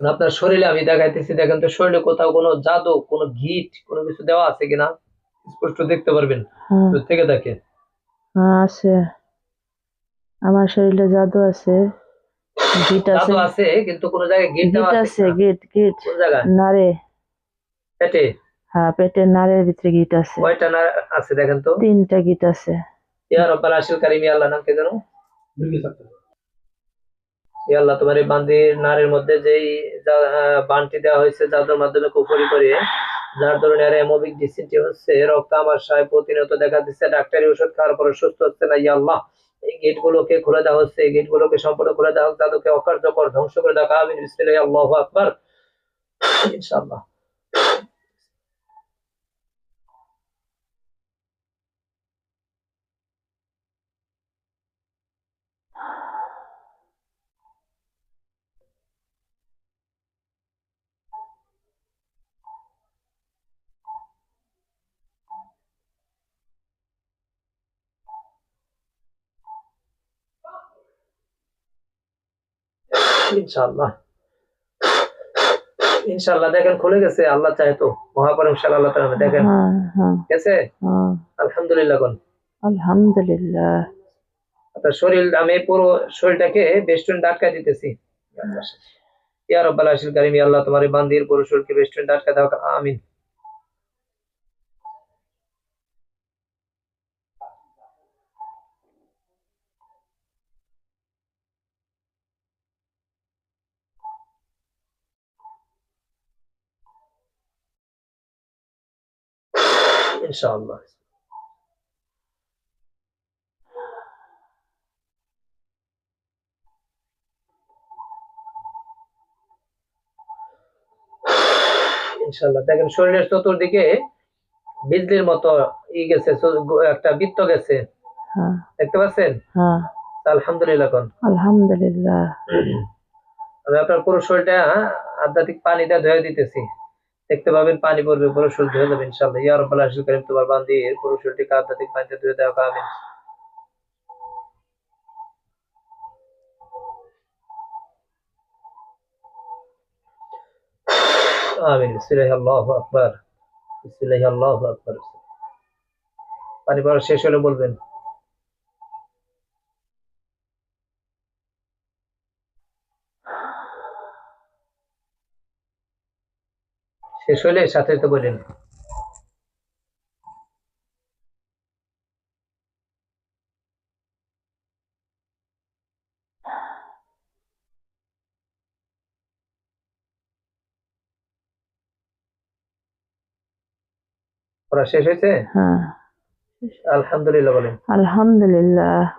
আপনার শরীরে আমি দেখাইতেছি দেখেন তো শরীরে কোথাও কোনো জাদু কোনো গিট কোনো কিছু দেওয়া আছে কিনা স্পষ্ট দেখতে পারবেন। হ্যাঁ। দূর থেকে দেখেন। হ্যাঁ আছে। আমার শরীরে জাদু আছে গিট আছে জাদু আছে। কিন্তু কোনো জায়গায় গিট গিট দেওয়া আছে আছে গিট গিট। কোন জায়গায়? নারে। পেটে? হ্যাঁ পেটের নারের ভিতরে গিট আছে। কয়টা না আছে দেখেন তো? তিনটা গিট আছে। ইয়া রব্বাল আশিল কারিম ইয়া আল্লাহ নাম কে জানো আল্লাহ তোমার এই বান্দির নারীর মধ্যে যেই বানটি দেওয়া হয়েছে, যাদের মাধ্যমে কুফরি করে, যার ধরনের আর এমোবিক ডিসিটি হচ্ছে, রক্ত আমার সাহেব প্রতিনিয়ত দেখা দিচ্ছে, ডাক্তারি ওষুধ খাওয়ার পরে সুস্থ হচ্ছে না, ইয়া আল্লাহ। এই গেট গুলোকে খুলে দেওয়া হচ্ছে, এই গেট গুলোকে সম্পূর্ণ খুলে দেওয়া হোক তাদেরকে অকার্যকর ধ্বংস করে আমিন বিসমিল্লাহি আল্লাহু আকবার। ইনশাআল্লাহ। ইনশাআল্লাহ। ইনশাআল্লাহ দেখেন খুলে গেছে আল্লাহ তো। মহাপরম আল্লাহ তাআলা দেখেন। হ্যাঁ হ্যাঁ। গেছে? হ্যাঁ। আলহামদুলিল্লাহ কোন? আলহামদুলিল্লাহ। আপনার শরীর আমি পুরো শরীরটাকে বেষ্টন ডাটকা দিতেছি। ইয়া রব্বাল আশিল কারিম আল্লাহ তোমার বান্দির পুরো শরীরকে বেষ্টন ডাটকা দাও আমিন। ইনশাআল্লাহ ইনশাআল্লাহ দেখেন শরীরের চতুর্দিকে বিজলির মতো ই গেছে একটা বৃত্ত গেছে। হ্যাঁ। দেখতে পাচ্ছেন? হ্যাঁ। আলহামদুলিল্লাহ কোন আলহামদুলিল্লাহ। আমি আপনার পুরো শরীরটা আধ্যাত্মিক পানিটা ধুয়ে দিতেছি। দেখতে পাবেন পানি পড়বে পুরো শরীর ধুয়ে যাবে ইনশাআল্লাহ। ইয়া রাব্বাল আশিল কারিম তোমার বান্দির পুরো শরীরটিকে আধ্যাত্মিক পানিতে ধুয়ে দেওয়া হোক, আমিন। আল্লাহু আকবার আল্লাহু আকবার পানি পড়া শেষ হলে বলবেন শেষ হলে সাথে সাথে বলেন। পড়া শেষ হয়েছে? হ্যাঁ। আলহামদুলিল্লাহ বলেন। আলহামদুলিল্লাহ।